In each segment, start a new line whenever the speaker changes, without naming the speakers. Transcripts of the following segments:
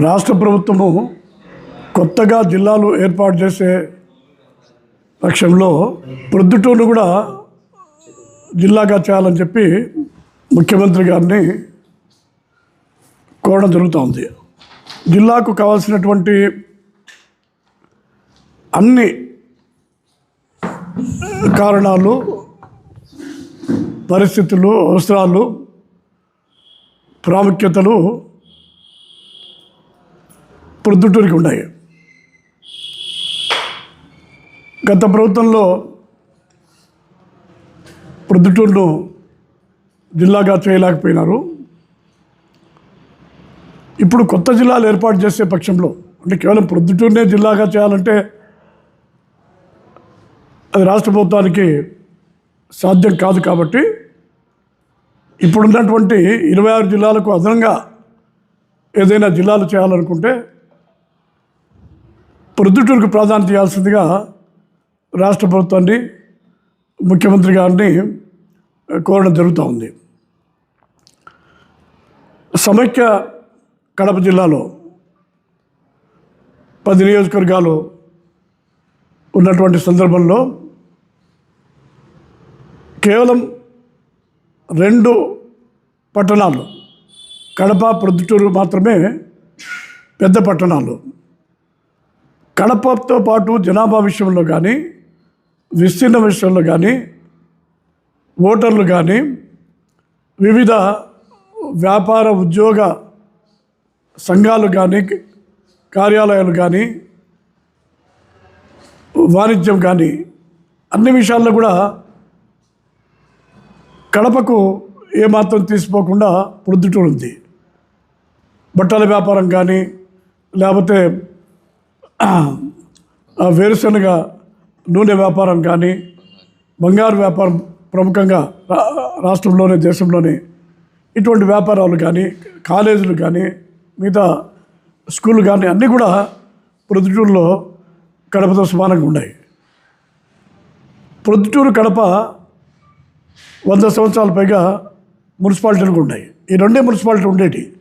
రాష్ట్ర ప్రభుత్వము కొత్తగా జిల్లాలు ఏర్పాటు చేసే పక్షంలో ప్రొద్దుటూరును కూడా జిల్లాగా చేయాలని చెప్పి ముఖ్యమంత్రి గారిని కోరడం జరుగుతోంది. జిల్లాకు కావాల్సినటువంటి అన్ని కారణాలు పరిస్థితులు అవసరాలు ప్రాముఖ్యతలు ప్రొద్దుటూరికి ఉన్నాయి. గత ప్రభుత్వంలో ప్రొద్దుటూరును జిల్లాగా చేయలేకపోయినారు. ఇప్పుడు కొత్త జిల్లాలు ఏర్పాటు చేసే పక్షంలో అంటే కేవలం ప్రొద్దుటూరునే జిల్లాగా చేయాలంటే అది రాష్ట్ర ప్రభుత్వానికి సాధ్యం కాదు కాబట్టి ఇప్పుడున్నటువంటి ఇరవై ఆరు జిల్లాలకు అదనంగా ఏదైనా జిల్లాలు చేయాలనుకుంటే ప్రొద్దుటూరుకు ప్రాధాన్యత ఇవ్వాల్సిందిగా రాష్ట్ర ప్రభుత్వాన్ని ముఖ్యమంత్రి గారిని కోరడం జరుగుతూ ఉంది. సమైక్య కడప జిల్లాలో పది నియోజకవర్గాలు ఉన్నటువంటి సందర్భంలో కేవలం రెండు పట్టణాలు కడప ప్రొద్దుటూరు మాత్రమే పెద్ద పట్టణాలు. కడపతో పాటు జనాభా విషయంలో కానీ విస్తీర్ణ విషయంలో కానీ ఓటర్లు కానీ వివిధ వ్యాపార ఉద్యోగ సంఘాలు కానీ కార్యాలయాలు కానీ వాణిజ్యం కానీ అన్ని విషయాల్లో కూడా కడపకు ఏమాత్రం తీసిపోకుండా ప్రొద్దుటూరు ఉంది బట్టల వ్యాపారం కానీ లేకపోతే వేరుశనగ నూనె వ్యాపారం కానీ బంగారు వ్యాపారం ప్రముఖంగా రా- రాష్ట్రంలోనే దేశంలోనే ఇటువంటి వ్యాపారాలు కానీ కాలేజీలు కానీ మిగతా స్కూళ్ళు కానీ అన్నీ కూడా ప్రొద్దుటూరులో కడపతో సమానంగా ఉన్నాయి. ప్రొద్దుటూరు కడప వంద సంవత్సరాల పైగా మున్సిపాలిటీలు కూడా ఉన్నాయి. ఈ రెండే మున్సిపాలిటీ ఉండేటి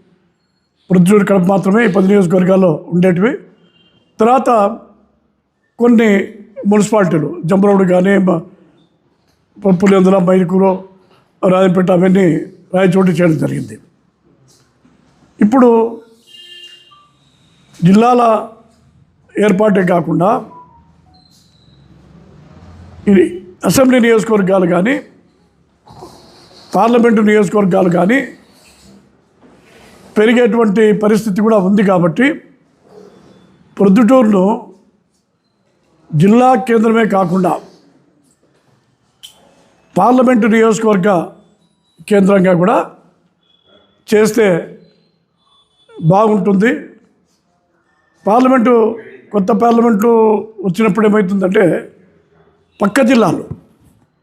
ప్రొద్దుటూరు కడప మాత్రమే ఈ పది నియోజకవర్గాల్లో ఉండేటివి. తర్వాత కొన్ని మున్సిపాలిటీలు జంబరోడు కానీ పులివెందుల మైదుకూరు రాజంపేట అవన్నీ రాయచోటి చేయడం జరిగింది. ఇప్పుడు జిల్లాల ఏర్పాటే కాకుండా ఇది అసెంబ్లీ నియోజకవర్గాలు కానీ పార్లమెంటు నియోజకవర్గాలు కానీ పెరిగేటువంటి పరిస్థితి కూడా ఉంది కాబట్టి ప్రొద్దుటూరును జిల్లా కేంద్రమే కాకుండా పార్లమెంటు నియోజకవర్గ కేంద్రంగా కూడా చేస్తే బాగుంటుంది. పార్లమెంటు కొత్త పార్లమెంటు వచ్చినప్పుడు ఏమవుతుందంటే పక్క జిల్లాలు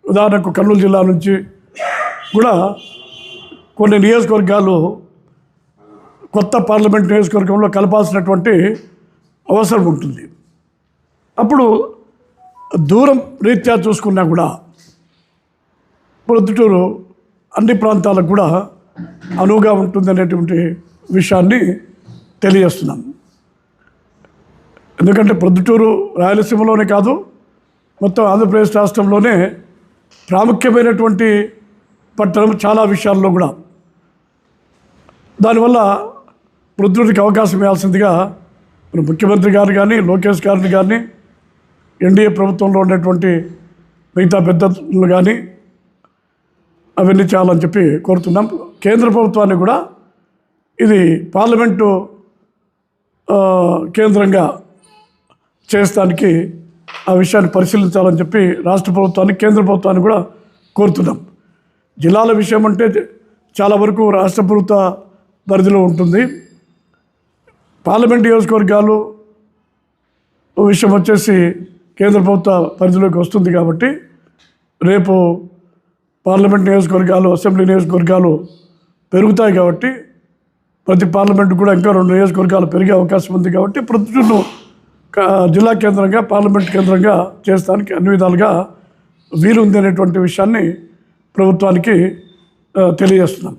ఉదాహరణకు కర్నూలు జిల్లా నుంచి కూడా కొన్ని నియోజకవర్గాలు కొత్త పార్లమెంట్ నియోజకవర్గంలో కలపాల్సినటువంటి అవసరం ఉంటుంది. అప్పుడు దూరం రీత్యా చూసుకున్నా కూడా ప్రొద్దుటూరు అన్ని ప్రాంతాలకు కూడా అనువుగా ఉంటుంది అనేటువంటి విషయాన్ని తెలియజేస్తున్నాం. ఎందుకంటే ప్రొద్దుటూరు రాయలసీమలోనే కాదు మొత్తం ఆంధ్రప్రదేశ్ రాష్ట్రంలోనే ప్రాముఖ్యమైనటువంటి పట్టణం చాలా విషయాల్లో కూడా. దానివల్ల ప్రొద్దుటూరికి అవకాశం ఇవ్వాల్సిందిగా మన ముఖ్యమంత్రి గారు కానీ లోకేష్ గారిని కానీ ఎన్డీఏ ప్రభుత్వంలో ఉన్నటువంటి మిగతా పెద్దలు కానీ అవన్నీ చేయాలని చెప్పి కోరుతున్నాం. కేంద్ర ప్రభుత్వాన్ని కూడా ఇది పార్లమెంటు కేంద్రంగా చేస్తానికి ఆ విషయాన్ని పరిశీలించాలని చెప్పి రాష్ట్ర ప్రభుత్వాన్ని కేంద్ర ప్రభుత్వాన్ని కూడా కోరుతున్నాం. జిల్లాల విషయం అంటే చాలా వరకు రాష్ట్ర ప్రభుత్వ పరిధిలో ఉంటుంది. పార్లమెంట్ నియోజకవర్గాలు విషయం వచ్చేసి కేంద్ర ప్రభుత్వ పరిధిలోకి వస్తుంది కాబట్టి రేపు పార్లమెంట్ నియోజకవర్గాలు అసెంబ్లీ నియోజకవర్గాలు పెరుగుతాయి కాబట్టి ప్రతి పార్లమెంట్ కూడా ఇంకా రెండు నియోజకవర్గాలు పెరిగే అవకాశం ఉంది కాబట్టి ప్రతిను జిల్లా కేంద్రంగా పార్లమెంట్ కేంద్రంగా చేస్తానికి అన్ని విధాలుగా వీలుంది అనేటువంటి విషయాన్ని ప్రభుత్వానికి తెలియజేస్తున్నాం.